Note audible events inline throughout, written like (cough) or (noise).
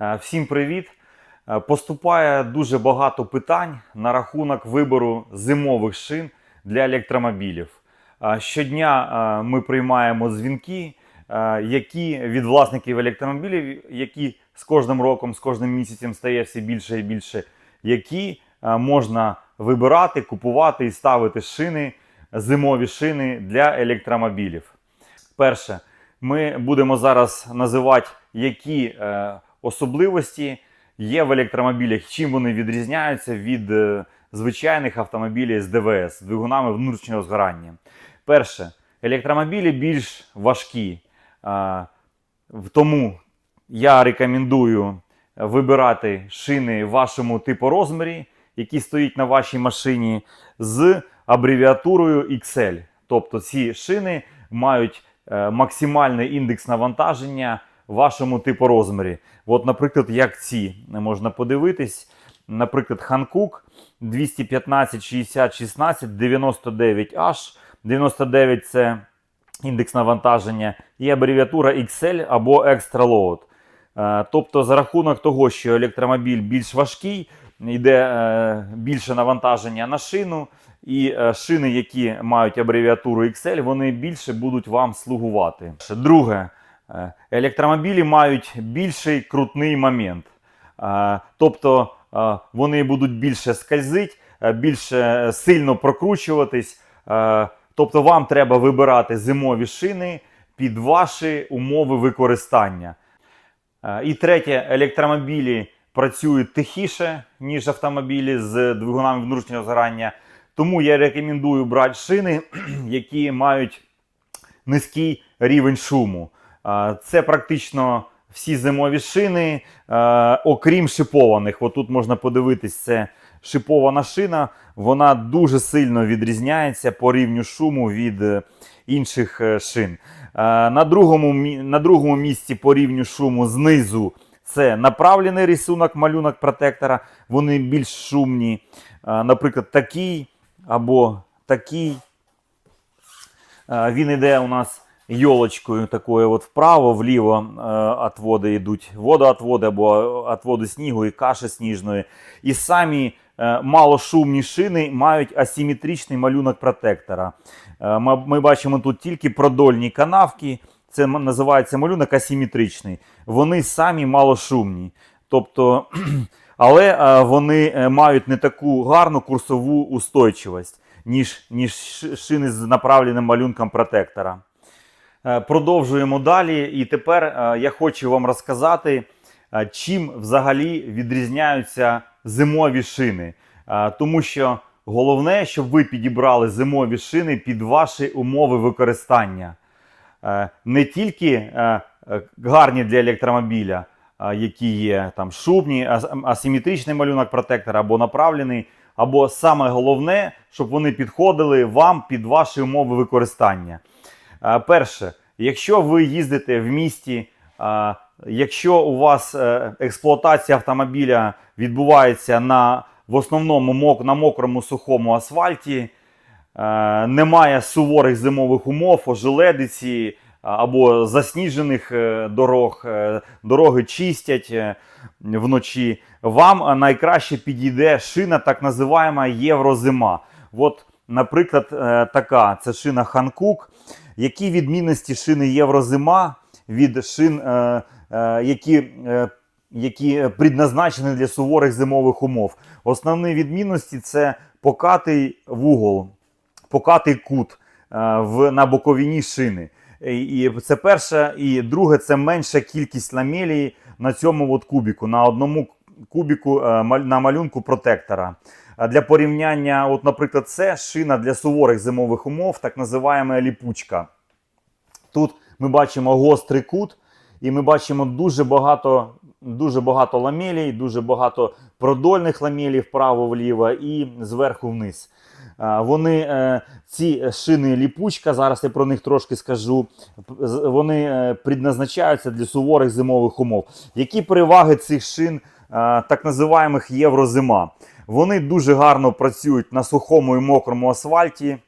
Е, Всім привіт! Е, Поступає дуже багато питань на рахунок вибору зимових шин для електромобілів. Е, Щодня ми приймаємо дзвінки, які від власників електромобілів, які з кожним роком, з кожним місяцем стає все більше і більше, які можна вибирати, купувати і ставити шини, зимові шини для електромобілів. Перше, ми будемо зараз називати, які особливості є в електромобілях, чим вони відрізняються від е, звичайних автомобілів з ДВС, з двигунами внутрішнього згорання. Перше, електромобілі більш важкі. Е, тому я рекомендую вибирати шини вашому типу розмірі, які стоять на вашій машині, з абревіатурою XL. Тобто ці шини мають е, максимальний індекс навантаження вашому типу розмірі. От, наприклад, як ці можна подивитись. Наприклад, Hankook 215 60 16 99H. 99 це індекс навантаження, і абревіатура XL або Extra Load. Е, Тобто, за рахунок того, що електромобіль більш важкий, йде е, більше навантаження на шину, і е, шини, які мають абревіатуру XL, вони більше будуть вам слугувати. Друге, електромобілі мають більший крутний момент. Е, Тобто е, вони будуть більше скользить, е, більше сильно прокручуватись. Е, Тобто вам треба вибирати зимові шини під ваші умови використання. Е, І третє, електромобілі працюють тихіше, ніж автомобілі з двигунами внутрішнього згорання. Тому я рекомендую брати шини, (clears throat) які мають низький рівень шуму. Це практично всі зимові шини, окрім шипованих. От тут можна подивитись, це шипована шина. Вона дуже сильно відрізняється по рівню шуму від е, інших е, шин. На другому, на другому місці по рівню шуму знизу це направлений рисунок, малюнок протектора. Вони більш шумні. Наприклад, такий або такий. Він іде у нас йолочкою такою от вправо, вліво е, отводи йдуть, водоотводи або отводи снігу і каші сніжної. І самі е, малошумні шини мають асиметричний малюнок протектора. Ми бачимо тут тільки продольні канавки. Це називається малюнок асиметричний. Вони самі малошумні. Тобто, (clears throat) але е, вони е, мають не таку гарну курсову устойчивість, ніж, ніж шини з направленим малюнком протектора. Е, Продовжуємо далі. І тепер е, я хочу вам розказати, е, чим взагалі відрізняються зимові шини. Тому що головне, щоб ви підібрали зимові шини під ваші умови використання. Не тільки гарні для електромобіля, які є там шубні, асиметричний малюнок протектора або направлений, або саме головне, щоб вони підходили вам під ваші умови використання. Перше, якщо ви їздите в місті, якщо у вас е, експлуатація автомобіля відбувається на в основному на мокрому сухому асфальті, е, немає суворих зимових умов, ожеледиці або засніжених е, дорог, дороги чистять вночі, вам найкраще підійде шина, так називаємо єврозима. От, наприклад, е, така це шина Hankook. Які відмінності шини Єврозима від шин, е, е, які, які предназначені для суворих зимових умов? Основні відмінності це покатий вугол, покатий кут в, на боковині шини. І це перше. І друге, це менша кількість ламелій на цьому от кубіку, на одному кубіку на малюнку протектора. Для порівняння, от, наприклад, це шина для суворих зимових умов, так називаємо ліпучка. Тут ми бачимо гострий кут, і ми бачимо дуже багато, дуже багато ламелей, дуже багато продольних ламелей вправо-вліво і зверху вниз. Вони, е, ці шини ліпучка, зараз я про них трошки скажу. Вони е, предназначаються для суворих зимових умов. Які переваги цих шин, так називаємих єврозима? Вони дуже гарно працюють на сухому і мокрому асфальті.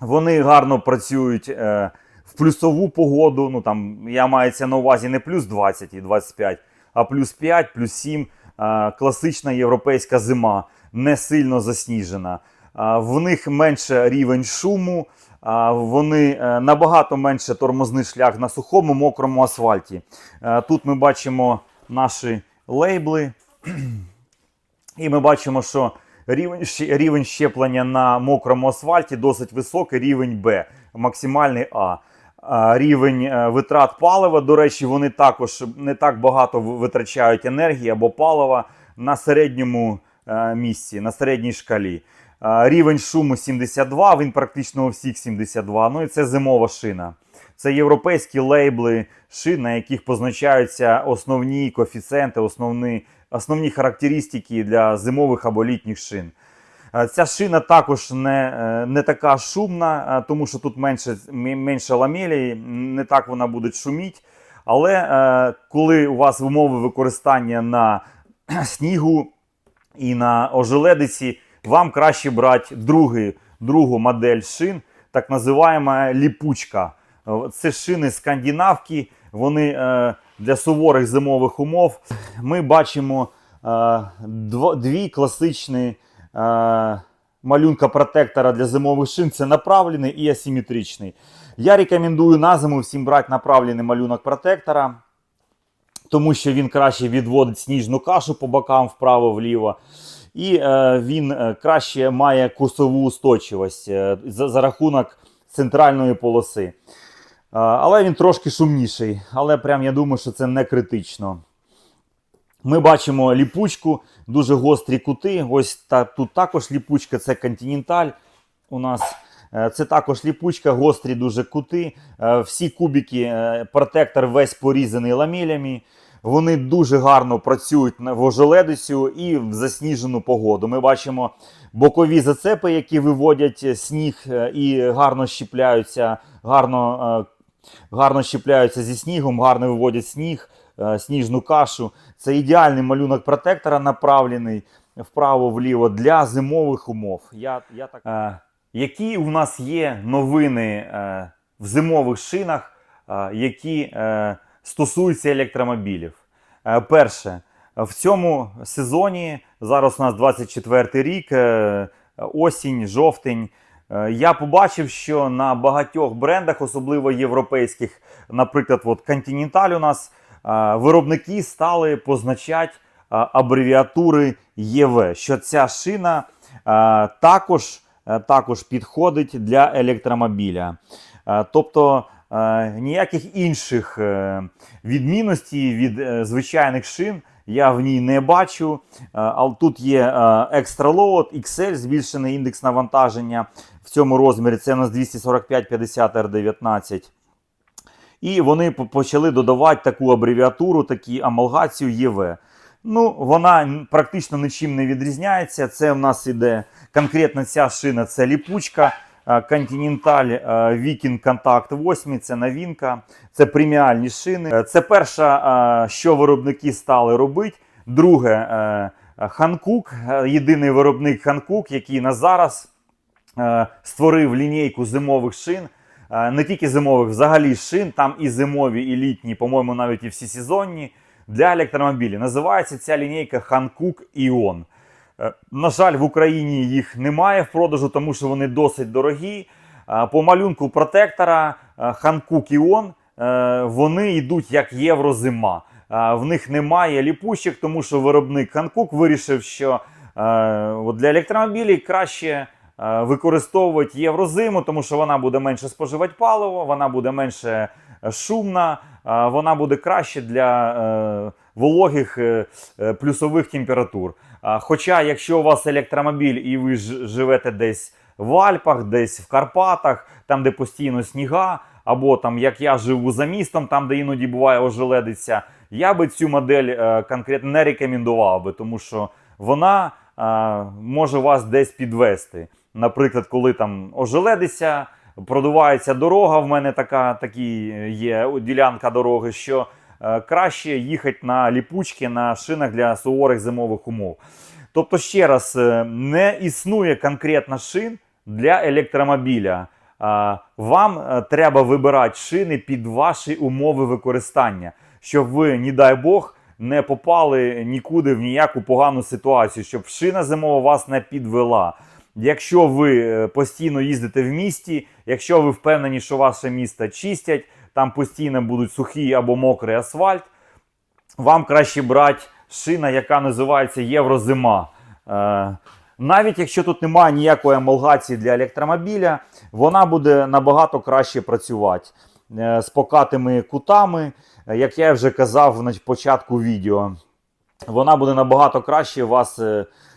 Вони гарно працюють е, в плюсову погоду. Ну там я мається на увазі не плюс 20 і 25, а плюс 5, плюс 7 а, класична європейська зима, не сильно засніжена. А, В них менше рівень шуму, а, вони е, набагато менше тормозний шлях на сухому, мокрому асфальті. Е, Тут ми бачимо наші лейбли, і ми бачимо, що рівень, рівень щеплення на мокрому асфальті досить високий, рівень Б, максимальний А. Рівень е, витрат палива, до речі, вони також не так багато витрачають енергії або палива на середньому е, місці, на середній шкалі. Рівень шуму 72, він практично у всіх 72. Ну і це зимова шина. Це європейські лейбли шин, на яких позначаються основні коефіцієнти, основні, основні характеристики для зимових або літніх шин. Е, Ця шина також не, е, не така шумна, е, тому що тут менше, менше ламелей, не так вона буде шуміти. Але коли у вас умови використання на (clears throat) снігу і на ожеледиці, вам краще брати другий, другу модель шин, так називаємо ліпучка. Це шини скандинавки, вони для суворих зимових умов. Ми бачимо е, дві класичні е, малюнка протектора для зимових шин. Це направлений і асиметричний. Я рекомендую на зиму всім брати направлений малюнок протектора тому що він краще відводить сніжну кашу по бокам вправо-вліво. І е, він е, краще має курсову устойчивість е, за, за рахунок центральної полоси. Але він трошки шумніший. Але прям я думаю, що це не критично. Ми бачимо ліпучку, дуже гострі кути. Ось та, тут також ліпучка, це Continental у нас. Е, Це також ліпучка, гострі дуже кути. Е, Всі кубики, е, протектор весь порізаний ламелями. Вони дуже гарно працюють на- в ожеледицю і в засніжену погоду. Ми бачимо бокові зацепи, які виводять сніг і гарно щіпляються, гарно, гарно щіпляються зі снігом, гарно виводять сніг, е, сніжну кашу. Це ідеальний малюнок протектора, направлений вправо-вліво для зимових умов. Я, я так... Е, які у нас є новини е, в зимових шинах, е, які е, стосуються електромобілів? Е, перше, в цьому сезоні, зараз у нас 24 рік, е, осінь, жовтень. Е, Я побачив, що на багатьох брендах, особливо європейських, наприклад, от Continental у нас е, виробники стали позначати е, абревіатури ЄВ, що ця шина також, також підходить для електромобіля. Тобто ніяких інших відмінностей від звичайних шин я в ній не бачу. Але тут є е, Load, XL, збільшений індекс навантаження в цьому розмірі. Це у нас 245-50 R19. І вони почали додавати таку абревіатуру, таку амалгацію ЄВ. Ну, вона практично нічим не відрізняється. Це в нас іде конкретно ця шина, це ліпучка. е, Continental е, Viking Contact 8, це новинка, це преміальні шини. Е, Це перше, що виробники стали робити. Друге, е, єдиний виробник Hankook, який на зараз створив лінійку зимових шин. Е, Не тільки зимових, взагалі шин, там і зимові, і літні, по-моєму, навіть і всесезонні для електромобілів. Називається ця лінійка Hankook Ion. Е, На жаль, в Україні їх немає в продажу, тому що вони досить дорогі. Е, По малюнку протектора е, Hankook Ion е, вони йдуть як єврозима. Е, В них немає ліпучок, тому що виробник Hankook вирішив, що е, для електромобілів краще е, використовувати єврозиму, тому що вона буде менше споживати паливо, вона буде менше е, шумна, е, вона буде краще для е, вологих е, е, плюсових температур. Хоча, якщо у вас електромобіль і ви живете десь в Альпах, десь в Карпатах, там, де постійно сніга, або там, як я живу за містом, там, де іноді буває ожеледиця, я би цю модель е, конкретно не рекомендував би, тому що вона е, може вас десь підвести. Наприклад, коли там ожеледиться, продувається дорога. В мене така такі є ділянка дороги, що е, краще їхати на ліпучки на шинах для суворих зимових умов. Тобто, ще раз, е, не існує конкретно шин для електромобіля. Вам е, треба вибирати шини під ваші умови використання, щоб ви, не дай Бог, не попали нікуди в ніяку погану ситуацію, щоб шина зимова вас не підвела. Якщо ви е, постійно їздите в місті, якщо ви впевнені, що ваше місто чистять, там постійно будуть сухий або мокрий асфальт, вам краще брати шина, яка називається Єврозима. Е, навіть якщо тут немає ніякої амалгації для електромобіля, вона буде набагато краще працювати е, з покатими кутами, як я вже казав на початку відео. Вона буде набагато краще вас,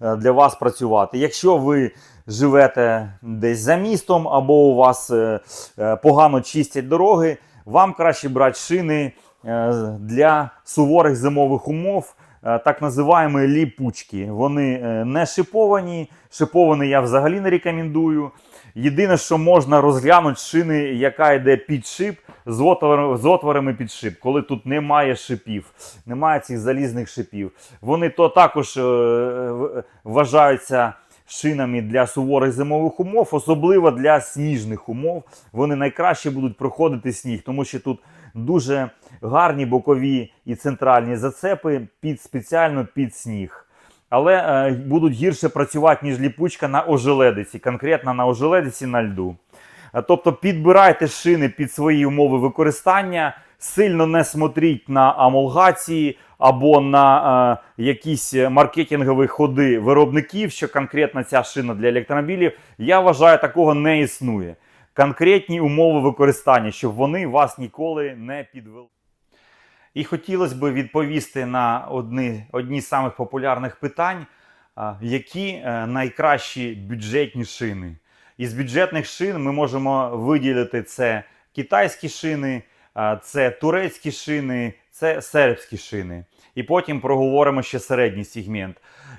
для вас працювати. Якщо ви живете десь за містом або у вас е, е, погано чистять дороги, вам краще брати шини е, для суворих зимових умов, е, так називаємо ліпучки. Вони е, не шиповані. Шиповані я взагалі не рекомендую. Єдине, що можна розглянути шини, яка йде під шип з отворами, з отворами під шип, коли тут немає шипів, немає цих залізних шипів. Вони то також е, вважаються шинами для суворих зимових умов, особливо для сніжних умов. Вони найкраще будуть проходити сніг, тому що тут дуже гарні бокові і центральні зацепи під спеціально під сніг. Але е, будуть гірше працювати, ніж ліпучка на ожеледиці, конкретно на ожеледиці на льду. Е, Тобто підбирайте шини під свої умови використання, сильно не смотріть на амолгації або на е, якісь маркетингові ходи виробників, що конкретно ця шина для електромобілів. Я вважаю, такого не існує. Конкретні умови використання, щоб вони вас ніколи не підвели. І хотілося б відповісти на одні, одні з самих популярних питань, які е, найкращі бюджетні шини. Із бюджетних шин ми можемо виділити це китайські шини, це турецькі шини, це сербські шини. І потім проговоримо ще середній сегмент.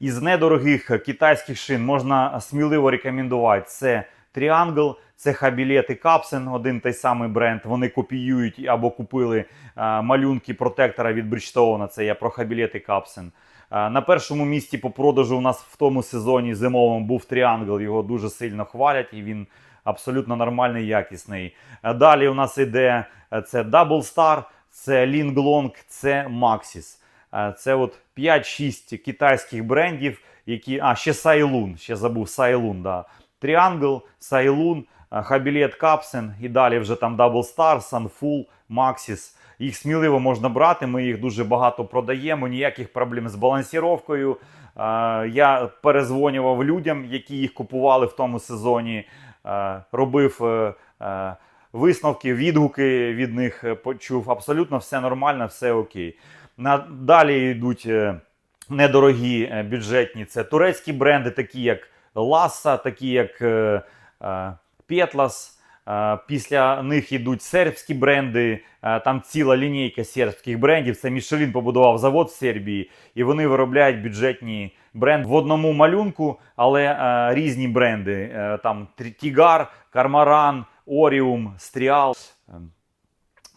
Із недорогих китайських шин можна сміливо рекомендувати це Triangle, це Хабілет і Капсен, один той самий бренд. Вони копіюють або купили а, малюнки протектора від Bridgestone, Це я про Хабілет і Капсен. А, На першому місці по продажу у нас в тому сезоні зимовому був Triangle. Його дуже сильно хвалять і він абсолютно нормальний, якісний. А Далі у нас іде е, це Double Star, це Ling Long, це Maxis. Е, Це от 5-6 китайських брендів, які. А, ще Сайлун, ще забув Сайлун, да. Triangle, Сайлун, Хабілет Капсен і далі вже там Double Star, Sunfull, Maxis. Їх сміливо можна брати, ми їх дуже багато продаємо, ніяких проблем з балансіровкою. Е, Я перезвонював людям, які їх купували в тому сезоні, е, робив е, висновки, відгуки від них почув. Абсолютно все нормально, все окей. Далі йдуть недорогі бюджетні. Це турецькі бренди, такі як Ласа, такі як е, е, Петлас. Е, Після них йдуть сербські бренди. Там ціла лінійка сербських брендів. Це Мішелін побудував завод в Сербії, і вони виробляють бюджетні бренди в одному малюнку, але різні бренди. Там Тігар, Кармаран, Оріум, Стріал.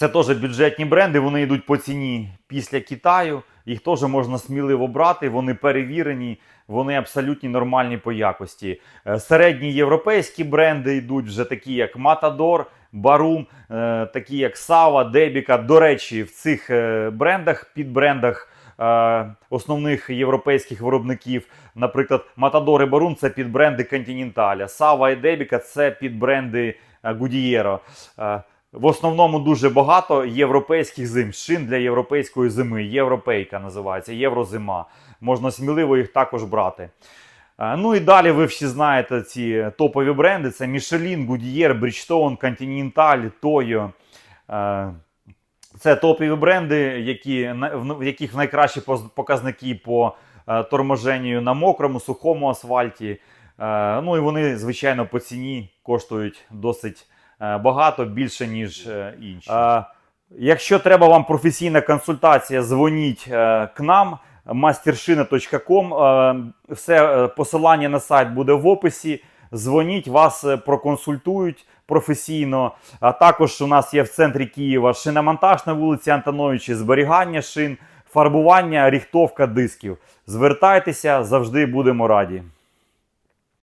Це теж бюджетні бренди, вони йдуть по ціні після Китаю. Їх теж можна сміливо брати, вони перевірені, вони абсолютно нормальні по якості. Е, Середні європейські бренди йдуть вже такі, як Matador, Barum, е, такі як Sava, Debika. До речі, в цих е, брендах, підбрендах е, основних європейських виробників, наприклад, Matador і Barum це підбренди Continental, Sava і Debika це підбренди е, Goodyear. В основному дуже багато європейських зим, шин для європейської зими. Європейка називається, єврозима. Можна сміливо їх також брати. Е, Ну і далі ви всі знаєте ці топові бренди: це Michelin, Goodyear, Bridgestone, Continental, Toyo. Е, Це топові бренди, які, в яких найкращі показники по е, торможенню на мокрому, сухому асфальті. Ну і вони, звичайно, по ціні коштують досить багато, більше, ніж е, інші. Е, Якщо треба вам професійна консультація, дзвоніть е, к нам mastershina.com. Е, Все е, посилання на сайт буде в описі. Дзвоніть, вас е, проконсультують професійно. А також у нас є в центрі Києва шиномонтаж на вулиці Антоновичі, зберігання шин, фарбування, ріхтовка дисків. Звертайтеся, завжди будемо раді.